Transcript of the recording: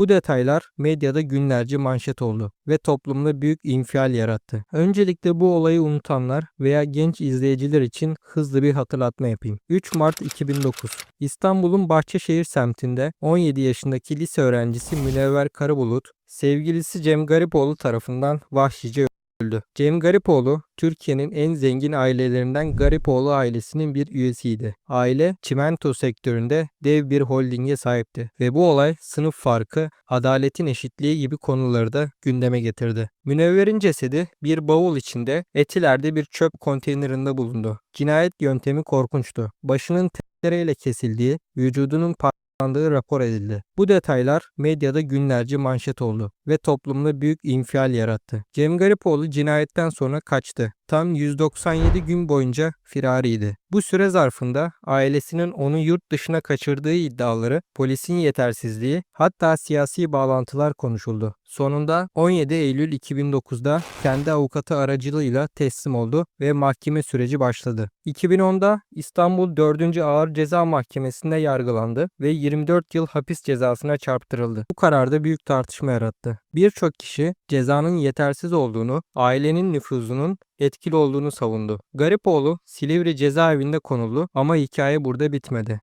Bu detaylar medyada günlerce manşet oldu ve toplumda büyük infial yarattı. Öncelikle bu olayı unutanlar veya genç izleyiciler için hızlı bir hatırlatma yapayım. 3 Mart 2009 İstanbul'un Bahçeşehir semtinde 17 yaşındaki lise öğrencisi Münevver Karabulut sevgilisi Cem Garipoğlu tarafından vahşice öldü. Cem Garipoğlu, Türkiye'nin en zengin ailelerinden Garipoğlu ailesinin bir üyesiydi. Aile, çimento sektöründe dev bir holdinge sahipti ve bu olay sınıf farkı, adaletin eşitliği gibi konuları da gündeme getirdi. Münevver'in cesedi bir bavul içinde Etiler'de bir çöp konteynerinde bulundu. Cinayet yöntemi korkunçtu. Başının testereyle kesildiği, vücudunun parçalandığı rapor edildi. Bu detaylar medyada günlerce manşet oldu ve toplumda büyük infial yarattı. Cem Garipoğlu cinayetten sonra kaçtı. Tam 197 gün boyunca firariydi. Bu süre zarfında ailesinin onu yurt dışına kaçırdığı iddiaları, polisin yetersizliği, hatta siyasi bağlantılar konuşuldu. Sonunda 17 Eylül 2009'da kendi avukatı aracılığıyla teslim oldu ve mahkeme süreci başladı. 2010'da İstanbul 4. Ağır Ceza Mahkemesi'nde yargılandı ve 24 yıl hapis cezasına çarptırıldı. Bu karar da büyük tartışma yarattı. Birçok kişi cezanın yetersiz olduğunu, ailenin nüfuzunun etkili olduğunu savundu. Garipoğlu Silivri cezaevinde konuldu ama hikaye burada bitmedi.